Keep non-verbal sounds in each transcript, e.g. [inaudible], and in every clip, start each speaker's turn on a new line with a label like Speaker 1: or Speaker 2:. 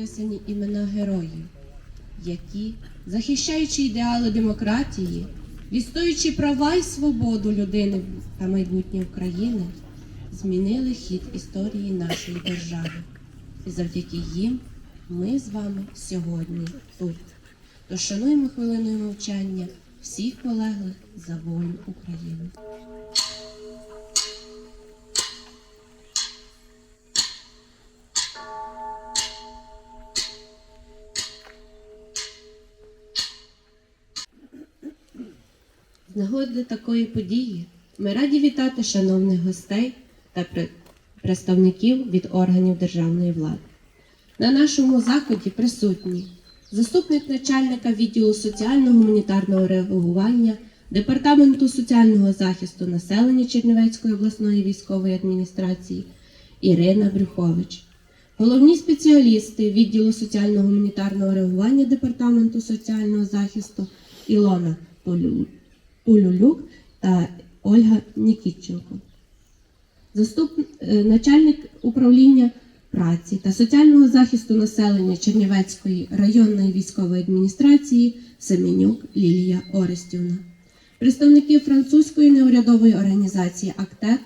Speaker 1: написані імена героїв, які, захищаючи ідеали демократії, відстоюючи права і свободу людини та майбутнє України, змінили хід історії нашої держави. І завдяки їм ми з вами сьогодні тут. Тож шануємо хвилиною мовчання всіх полеглих за волю України. Нагоди такої події ми раді вітати шановних гостей та представників від органів державної влади. На нашому заході присутні заступник начальника відділу соціально-гуманітарного реагування Департаменту соціального захисту населення Чернівецької обласної військової адміністрації Ірина Брюхович, головні спеціалісти відділу соціально-гуманітарного реагування Департаменту соціального захисту Ілона Толю- Тулюлюк та Ольга Нікітченко. Заступ... е, начальник управління праці та соціального захисту населення Чернівецької районної військової адміністрації Семенюк Лілія Орестівна, представники французької неурядової організації АКТЕК,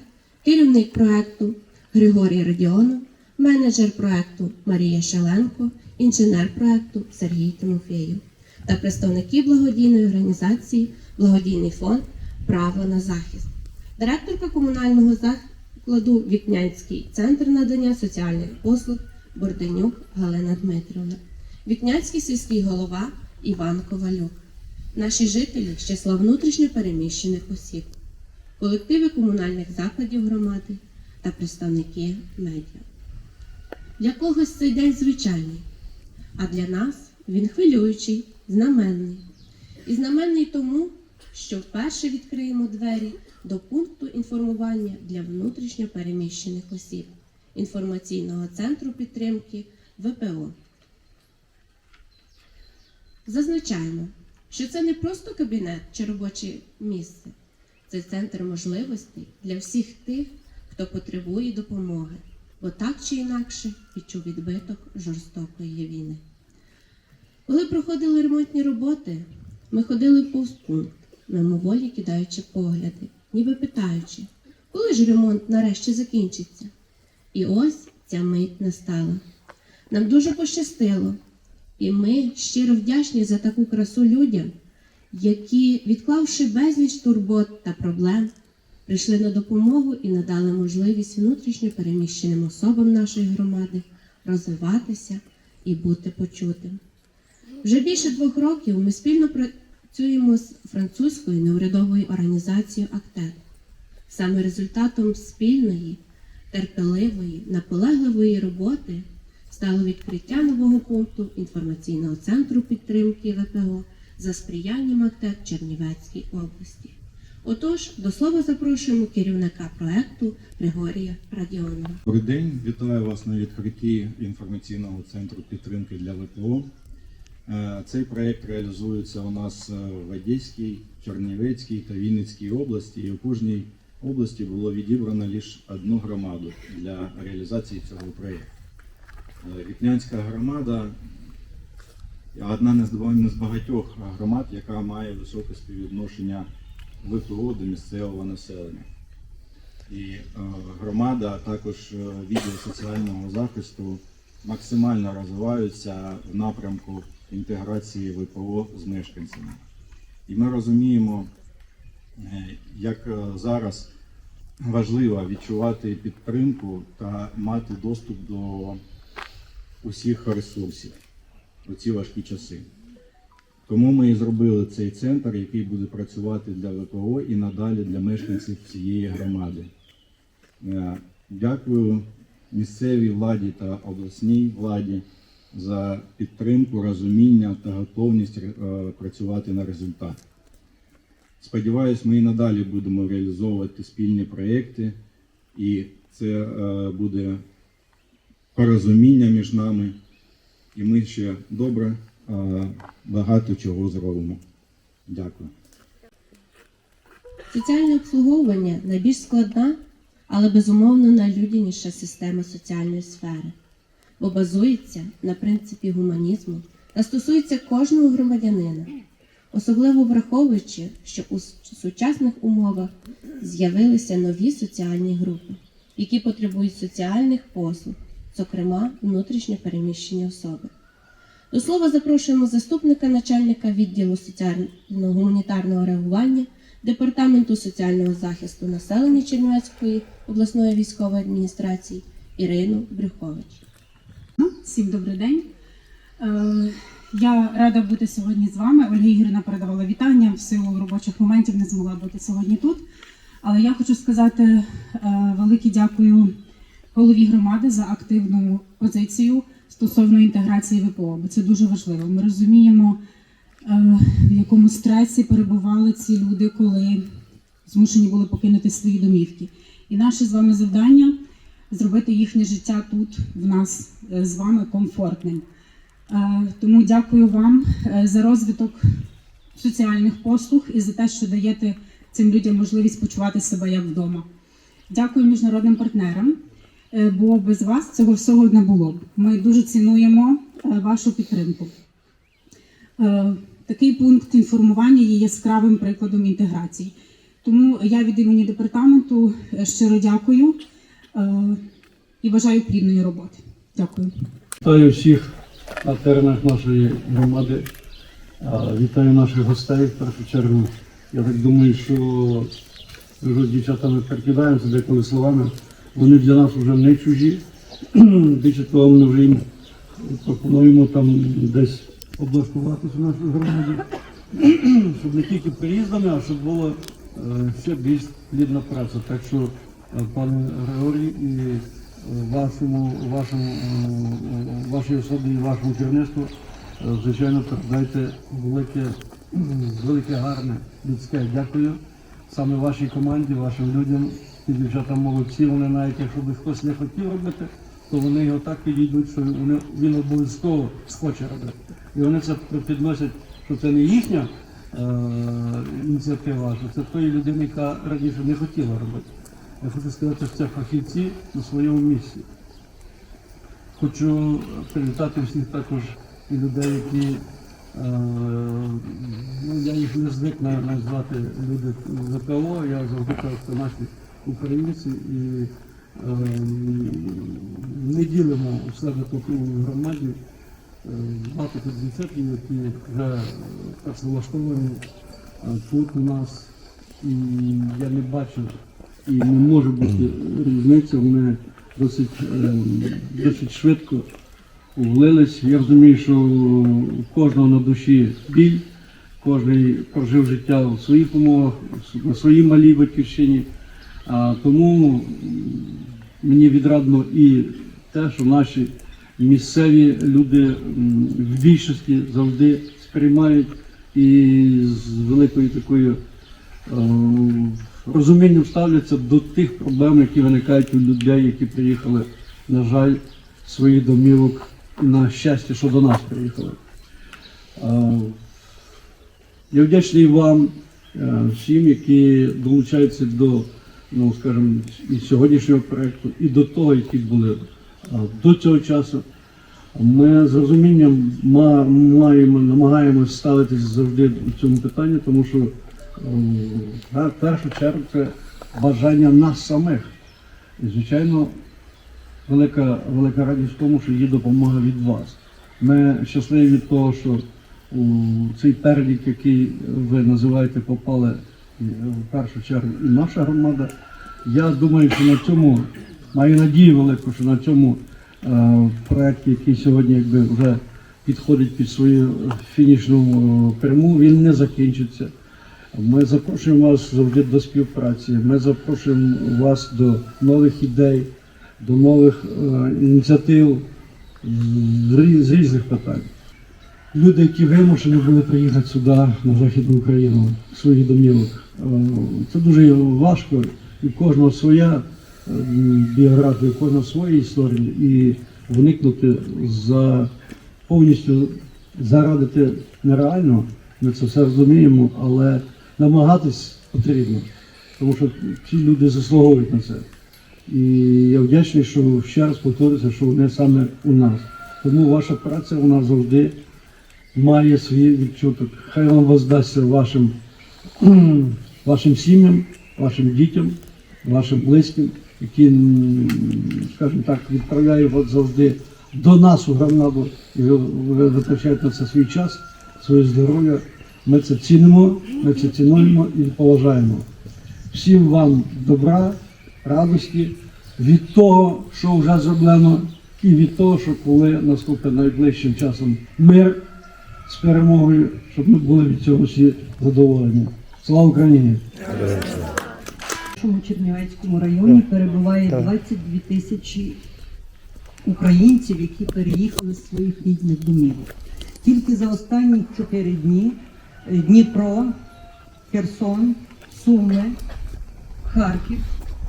Speaker 1: керівник проекту Григорій Радіонов, менеджер проекту Марія Шеленко, інженер проекту Сергій Тимофєєв та представники благодійної організації Благодійний фонд Право на захист, директорка комунального закладу Вікнянський центр надання соціальних послуг Борденюк Галина Дмитрівна, Вікнянський сільський голова Іван Ковалюк, наші жителі з числа внутрішньо переміщених осіб, колективи комунальних закладів громади та представники медіа. Для когось цей день звичайний, а для нас він хвилюючий, знаменний. І знаменний тому, що вперше відкриємо двері до пункту інформування для внутрішньо переміщених осіб інформаційного центру підтримки ВПО. Зазначаємо, що це не просто кабінет чи робоче місце, це центр можливостей для всіх тих, хто потребує допомоги, бо так чи інакше відчув відбиток жорстокої війни. Коли проходили ремонтні роботи, ми ходили повз пункт, мимоволі кидаючи погляди, ніби питаючи, коли ж ремонт нарешті закінчиться. І ось ця мить настала. Нам дуже пощастило, і ми щиро вдячні за таку красу людям, які, відклавши безліч турбот та проблем, прийшли на допомогу і надали можливість внутрішньо переміщеним особам нашої громади розвиватися і бути почутим. Вже більше двох років ми спільно працюємо з французькою неурядовою організацією АКТЕД. Саме результатом спільної, терпеливої, наполегливої роботи стало відкриття нового пункту інформаційного центру підтримки ВПО за сприянням АКТЕД Чернівецькій області. Отож, до слова запрошуємо керівника проекту Григорія Радіонова.
Speaker 2: Добрий день, вітаю вас на відкритті інформаційного центру підтримки для ВПО. Е, Цей проект реалізується у нас е, в Одеській, Чернівецькій та Вінницькій області. І у кожній області було відібрано лише одну громаду для реалізації цього проєкту. Е, Вікнянська громада одна з багатьох громад, яка має високе співвідношення ВПО до місцевого населення. І громада, а також відділ соціального захисту максимально розвиваються в напрямку інтеграції ВПО з мешканцями. І ми розуміємо, е, як е, зараз важливо відчувати підтримку та мати доступ до усіх ресурсів у ці важкі часи. Тому ми і зробили цей центр, який буде працювати для ВПО і надалі для мешканців цієї громади. Е, Дякую місцевій владі та обласній владі за підтримку, розуміння та готовність е, працювати на результат. Сподіваюсь, ми і надалі будемо реалізовувати спільні проекти, і це е, буде порозуміння між нами, і ми ще добре е, багато чого зробимо. Дякую.
Speaker 1: Соціальне обслуговування найбільш складна, але безумовно найлюдяніша система соціальної сфери. Бо базується на принципі гуманізму та стосується кожного громадянина, особливо враховуючи, що у сучасних умовах з'явилися нові соціальні групи, які потребують соціальних послуг, зокрема внутрішньо переміщені особи. До слова запрошуємо заступника начальника відділу соціально-гуманітарного реагування Департаменту соціального захисту населення Чернівецької обласної військової адміністрації Ірину Брюхович.
Speaker 3: Всім добрий день. Е, Я рада бути сьогодні з вами. Ольга Ігорівна передавала вітання в силу робочих моментів, не змогла бути сьогодні тут. Але я хочу сказати е, велике дякую голові громади за активну позицію стосовно інтеграції ВПО, бо це дуже важливо. Ми розуміємо, е, в якому стресі перебували ці люди, коли змушені були покинути свої домівки. І наше з вами завдання зробити їхнє життя тут в нас е, з вами комфортним. Е, Тому дякую вам е, за розвиток соціальних послуг і за те, що даєте цим людям можливість почувати себе як вдома. Дякую міжнародним партнерам, бо без вас цього всього не було б. Ми дуже цінуємо вашу підтримку. Такий пункт інформування є яскравим прикладом інтеграції. Тому я від імені департаменту щиро дякую і бажаю плідної роботи. Дякую.
Speaker 4: Вітаю всіх на теренах нашої громади. Вітаю наших гостей в першу чергу. Я так думаю, що вже з дівчатами перекидаємося деколи словами. Вони для нас вже не чужі. [clears throat] Більше того, ми вже їм пропонуємо там десь облаштуватися в нашій громаді, [clears throat] щоб не тільки переїздами, а щоб було е, ще більш плідна праця. Так що, е, пане Григорій, і е, вашому, вашому, е, вашій особі і вашому керівництву, е, звичайно, передайте велике, велике гарне людське дякую саме вашій команді, вашим людям. Ті дівчата молодці, вони навіть якщо би хтось не хотів робити, то вони його так підійдуть, що вони, він обов'язково схоче робити. І вони це підносять, що це не їхня е, ініціатива, що це тої людини, яка раніше не хотіла робити. Я хочу сказати, що це фахівці на своєму місці. Хочу привітати всіх також і людей, які е, ну, я їх не звик на- назвати люди ВПО, я завжди кажу, що наші українці і е, не ділимо у себе тут громаді. Е, Багато тут дівчатів, які вже працевлаштовані е, тут у нас. І я не бачу і не може бути різниця. Вони досить, е, досить швидко влились. Я розумію, що у кожного на душі біль, кожен прожив життя в своїх умовах, на своїй малій батьківщині. А тому мені відрадно і те, що наші місцеві люди в більшості завжди сприймають і з великою такою е, розумінням ставляться до тих проблем, які виникають у людей, які приїхали, на жаль, своїх домівок і на щастя, що до нас приїхали. Я вдячний вам е, всім, які долучаються до, ну скажімо, і сьогоднішнього проєкту, і до того, які були е, до цього часу. Ми з розумінням маємо, намагаємося ставитися завжди у цьому питанні, тому що в першу чергу це бажання нас самих. І, звичайно, велика, велика радість в тому, що є допомога від вас. Ми щасливі від того, що цей перелік, який ви називаєте, попали е, в першу чергу і наша громада. Я думаю, що на цьому маю надію велику, що на цьому е, проєкті, який сьогодні якби вже підходить під свою фінішну е, пряму, він не закінчиться. Ми запрошуємо вас завжди до співпраці. Ми запрошуємо вас до нових ідей, до нових е, ініціатив з різних питань. Люди, які вимушені були приїхати сюди, на Західну Україну, своїх домівок. Е, Це дуже важко, і кожного своя е, біографія, кожного своя історія. І вникнути за повністю зарадити нереально, ми це все розуміємо, але намагатись потрібно, тому що ці люди заслуговують на це. І я вдячний, що ще раз повторюся, що вони саме у нас. Тому ваша праця у нас завжди має свій відчуток. Хай вам воздасться вашим, [clears throat] вашим сім'ям, вашим дітям, вашим близьким, які, скажімо так, відправляють завжди до нас у громаду і ви витрачаєте на це свій час, своє здоров'я. Ми це цінимо, ми це цінуємо і поважаємо. Всім вам добра, радості від того, що вже зроблено, і від того, що коли наступить найближчим часом мир з перемогою, щоб ми були від цього всі задоволені. Слава Україні!
Speaker 5: В нашому Чернівецькому районі перебуває 22 тисячі українців, які переїхали з своїх рідних домівок. Тільки за останні 4 дні Дніпро, Херсон, Суми, Харків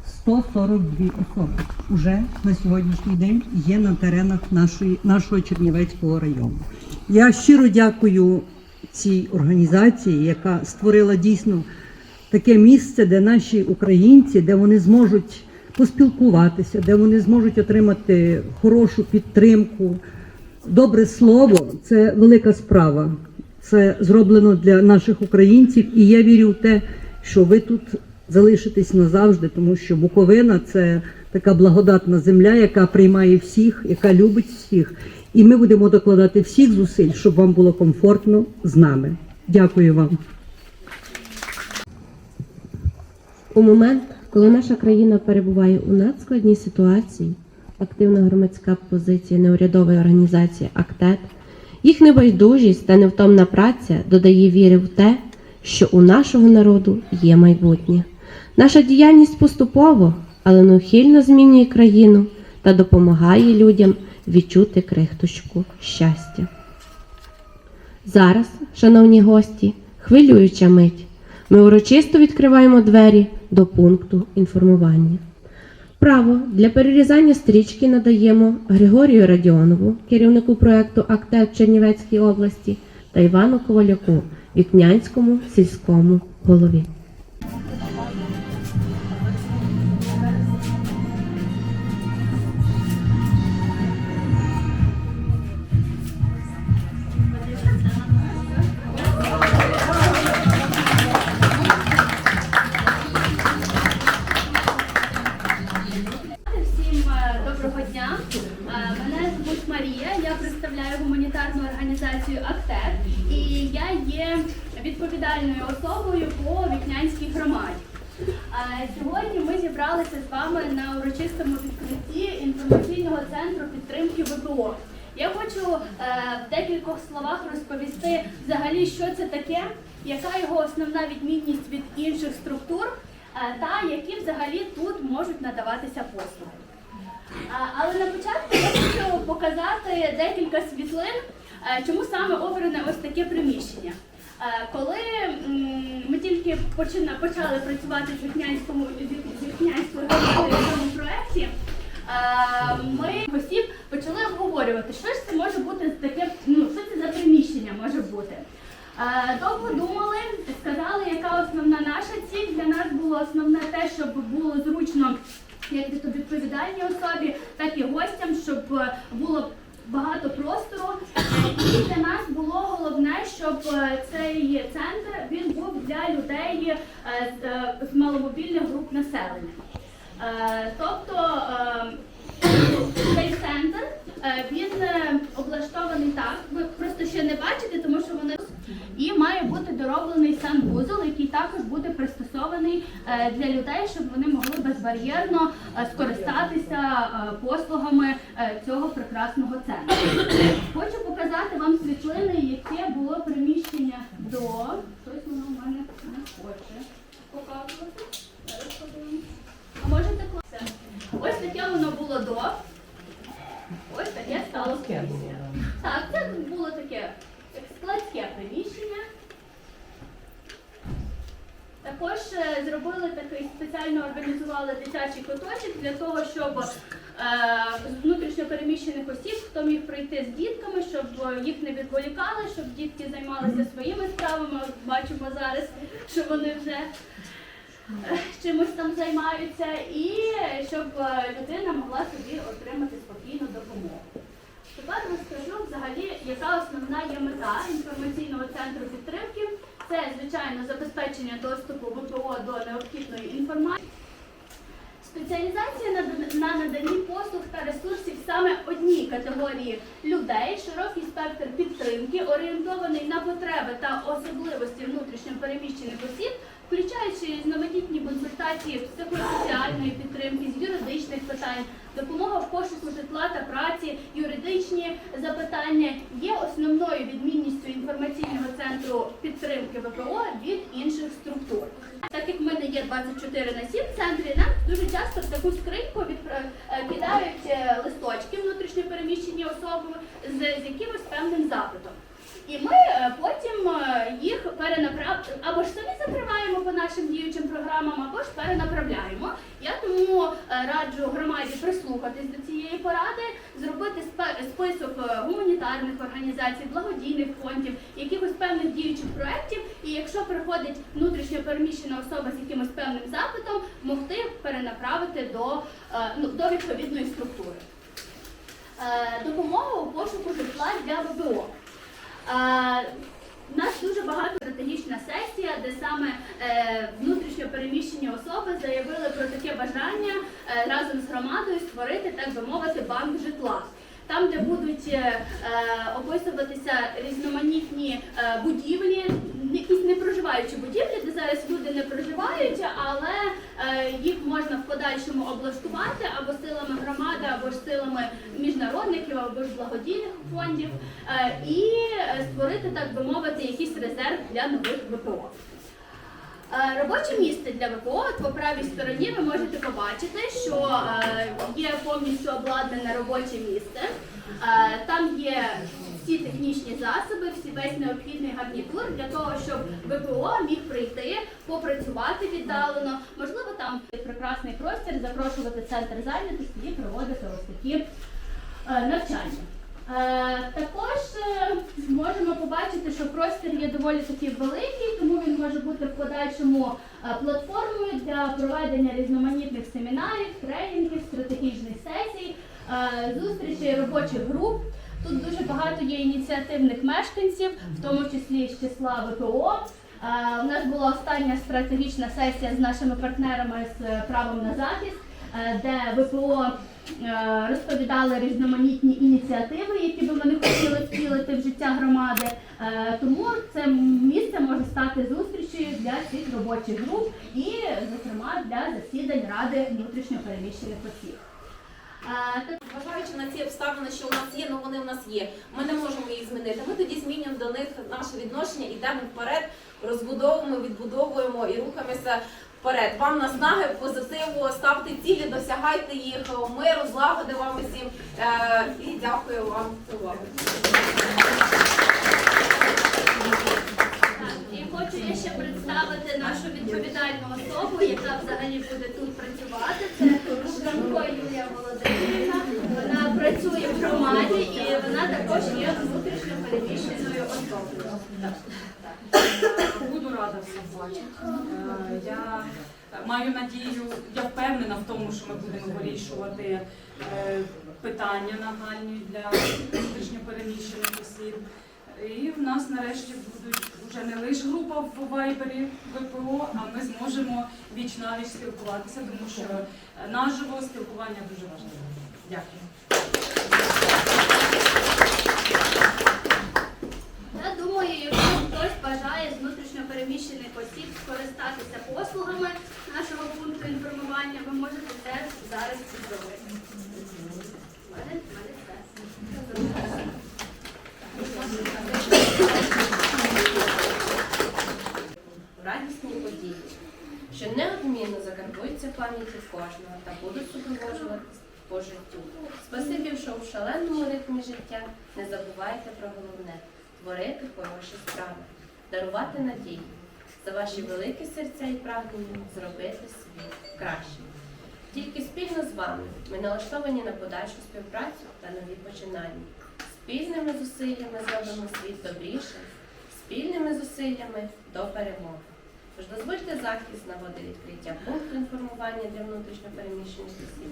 Speaker 5: 142 особи вже на сьогоднішній день є на теренах нашої, нашого Чернівецького району. Я щиро дякую цій організації, яка створила дійсно таке місце, де наші українці, де вони зможуть поспілкуватися, де вони зможуть отримати хорошу підтримку. Добре слово це велика справа. Це зроблено для наших українців, і я вірю в те, що ви тут залишитесь назавжди, тому що Буковина це така благодатна земля, яка приймає всіх, яка любить всіх. І ми будемо докладати всіх зусиль, щоб вам було комфортно з нами. Дякую вам.
Speaker 1: У момент, коли наша країна перебуває у надскладній ситуації, активна громадська позиція неурядової організації АКТЕТ, їх небайдужість та невтомна праця додає віри в те, що у нашого народу є майбутнє. Наша діяльність поступово, але неухильно змінює країну та допомагає людям відчути крихточку щастя. Зараз, шановні гості, хвилююча мить. Ми урочисто відкриваємо двері до пункту інформування. Право для перерізання стрічки надаємо Григорію Радіонову, керівнику проєкту «Актет» Чернівецькій області, та Івану Коваляку, Вікнянському сільському голові.
Speaker 6: Організацію АКТЕР і я є відповідальною особою по вікнянській громаді. Сьогодні ми зібралися з вами на урочистому відкритті інформаційного центру підтримки ВПО. Я хочу е, в декількох словах розповісти взагалі, що це таке, яка його основна відмінність від інших структур, е, та які взагалі тут можуть надаватися послуги. Але на початку я хочу показати декілька світлин, чому саме обране ось таке приміщення. Е, Коли ми тільки почали працювати в цьому проєкті, е, ми осіб почали обговорювати, що ж це може бути таке, ну що це за приміщення може бути. Е, Довго думали, сказали, яка основна наша ціль. Для нас було основне те, щоб було зручно як від- відповідальній особі, так і гостям, щоб е, було багато простору. Для нас було головне, щоб е, цей центр він був для людей е, з- е, маломобільних груп населення. Тобто цей центр він е, облаштований так. Ви просто ще не бачите, тому що вони і має бути дороблений санвузол, який також буде пристосований е, для людей, щоб вони могли безбар'єрно е, скористатися е, послугами е, цього прекрасного центру. Хочу показати вам світлини, яке було приміщення до. Щось воно в мене не хоче показувати. А можете класти? Ось таке воно було до. Ось таке стало після. Так, це було таке складське приміщення. Також е, зробили такий спеціально організували дитячий куточок для того, щоб е, внутрішньо переміщених осіб, хто міг прийти з дітками, щоб їх не відволікали, щоб дітки займалися своїми справами. Бачимо зараз, що вони вже [laughs] чимось там займаються, і щоб е, людина могла собі отримати спокійну допомогу. Тепер розкажу взагалі, яка основна є мета інформаційного центру підтримки. Це, звичайно, забезпечення доступу ВПО до необхідної інформації. Спеціалізація на, на наданні послуг та ресурсів саме одній категорії людей, широкий спектр підтримки, орієнтований на потреби та особливості внутрішньо переміщених осіб, включаючи різноманітні консультації психосоціальної підтримки, з юридичних питань, допомога в пошуку житла та праці, юридичні запитання є основною відмінністю інформаційного центру підтримки ВПО від інших структур. Так як ми не є 24 на 7 в центрі, нам дуже часто в таку скриньку е, кидають е, листочки внутрішньо переміщені особи з якимось певним запитом. І ми е, потім е, їх перенаправ... або ж самі закриваємо по нашим діючим програмам, або ж перенаправляємо. Я тому е, раджу громаді прислухатись до цієї поради, зробити список гуманітарних організацій, благодійних фондів, якихось певних діючих проєктів. І якщо приходить внутрішньо переміщена особа з якимось певним запитом, могти перенаправити до, ну, до відповідної структури. Е, Допомога у пошуку житла для ВПО. Е, У нас дуже багато стратегічна сесія, де саме е, внутрішньо переміщені особи заявили про таке бажання е, разом з громадою створити, так би мовити, банк житла. Там, де будуть е, е, описуватися різноманітні е, будівлі, якісь непроживаючі будівлі, де зараз люди не проживають, але їх можна в подальшому облаштувати або силами громади, або ж силами міжнародників, або ж благодійних фондів, і створити, так би мовити, якийсь резерв для нових ВПО. Е, Робоче місце для ВПО по правій стороні ви можете побачити, що е, є повністю обладнане робоче місце. Е, Там є всі технічні засоби, всі весь необхідний гарнітур для того, щоб ВПО міг прийти, попрацювати віддалено. Можливо, там прекрасний простір, запрошувати центр зайнятості і проводити ось такі навчання. Е, Також е, можемо побачити, що простір є доволі таки великий, тому він може бути в подальшому е, платформою для проведення різноманітних семінарів, тренінгів, стратегічних сесій, зустрічей робочих груп. Тут дуже багато є ініціативних мешканців, в тому числі з числа ВПО. У нас була остання стратегічна сесія з нашими партнерами з правом на захист, де ВПО розповідали різноманітні ініціативи, які би вони хотіли втілити в життя громади. Е, Тому це місце може стати зустрічею для цих робочих груп і, зокрема, для засідань Ради внутрішньопереміщених осіб. Е,
Speaker 7: Зважаючи на ці обставини, що у нас є, ну вони в нас є. Ми не можемо їх змінити. Ми тоді змінюємо до них наше відношення, йдемо вперед, розбудовуємо, відбудовуємо і рухаємося вперед. Вам наснаги, позитиву, ставте цілі, досягайте їх, миру, злагоди вам усім. Е, і дякую вам за увагу.
Speaker 6: Хочу я ще представити нашу відповідальну особу, яка взагалі буде тут працювати. Це Шрамко Юлія Володимирівна. Вона працює в громаді і вона також є внутрішньо переміщеною особою.
Speaker 8: Буду рада всіх бачити. Е, Я маю надію, я впевнена в тому, що ми будемо вирішувати е, питання нагальні для внутрішньопереміщених осіб. І в нас нарешті будуть вже не лише група в вайбері ВПО, а ми зможемо віч навіч спілкуватися, тому що е, наживо спілкування дуже важливе. Дякую.
Speaker 6: Я думаю, якщо хтось бажає з внутрішньо переміщених осіб скористатися послугами нашого пункту інформування, ви можете це зараз зробити. У мене- у мене все.
Speaker 9: радісні події, що неодмінно закарбуються в пам'яті кожного та будуть супроводжуватись по життю. Спасибі, що в шаленому ритмі життя не забувайте про головне творити хороші справи, дарувати надію, за ваші великі серця і прагнення зробити світ кращим. Тільки спільно з вами ми налаштовані на подальшу співпрацю та нові починання. Спільними зусиллями зробимо світ добрішим, спільними зусиллями до перемоги.
Speaker 7: Тож дозвольте захист нагоди відкриття пункту інформування для внутрішньопереміщених осіб